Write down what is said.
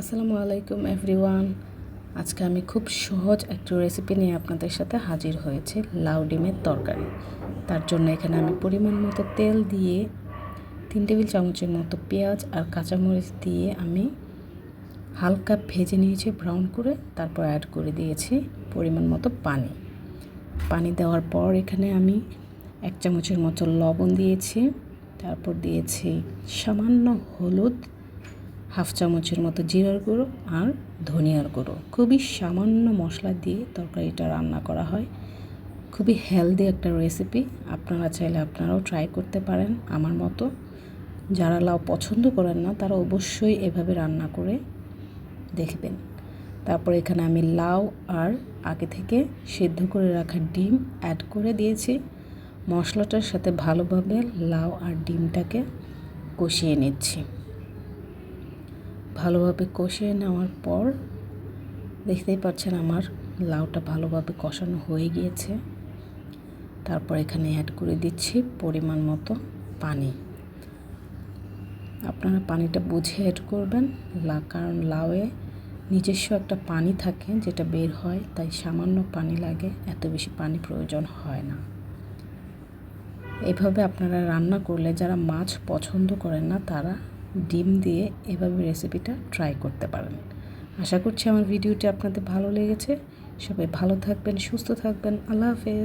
আসসালামু আলাইকুম, এভরিওয়ান। আজকে আমি খুব সহজ একটা রেসিপি নিয়ে আপনাদের সাথে হাজির হয়েছে, লাউ ডিমের তরকারি। তার জন্য এখানে আমি পরিমাণ মতো তেল দিয়ে, তিন টেবিল চামচের মতো পেঁয়াজ আর কাঁচামরিচ দিয়ে আমি হালকা ভেজে নিয়েছি, ব্রাউন করে তারপর অ্যাড করে দিয়েছি পরিমাণ মতো পানি। পানি দেওয়ার পর এখানে আমি এক চামচের মতো লবণ দিয়েছি, তারপর দিয়েছি সামান্য হলুদ হাফ চামচের মতো জিরার গুঁড়ো আর ধনিয়ার গুঁড়ো। খুবই সামান্য মশলা দিয়ে তরকারিটা রান্না করা হয়। খুবই হেলদি একটা রেসিপি আপনারা চাইলে আপনারাও ট্রাই করতে পারেন আমার মতো। যারা লাউ পছন্দ করেন না, তারা অবশ্যই এভাবে রান্না করে দেখবেন। তারপর এখানে আমি লাউ আর আগে থেকে সেদ্ধ করে রাখা ডিম অ্যাড করে দিয়েছি। মশলাটার সাথে ভালোভাবে লাউ আর ডিমটাকে কষিয়ে নিচ্ছি। ভালোভাবে কষিয়ে নেওয়ার পর দেখতেই পাচ্ছেন আমার লাউটা ভালোভাবে কষানো হয়ে গিয়েছে। তারপর এখানে অ্যাড করে দিচ্ছি পরিমাণ মতো পানি। আপনারা পানিটা বুঝে অ্যাড করবেন লা কারণ লাউয়ে নিজস্ব একটা পানি থাকে যেটা বের হয়, তাই সামান্য পানি লাগে, এত বেশি পানি প্রয়োজন হয় না। এভাবে আপনারা রান্না করলে যারা মাছ পছন্দ করেন না, তারা ডিম দিয়ে এভাবে রেসিপিটা ট্রাই করতে পারেন। আশা করছি আমার ভিডিওটি আপনাদের ভালো লেগেছে। সবাই ভালো থাকবেন, সুস্থ থাকবেন। আল্লাহ হাফেজ।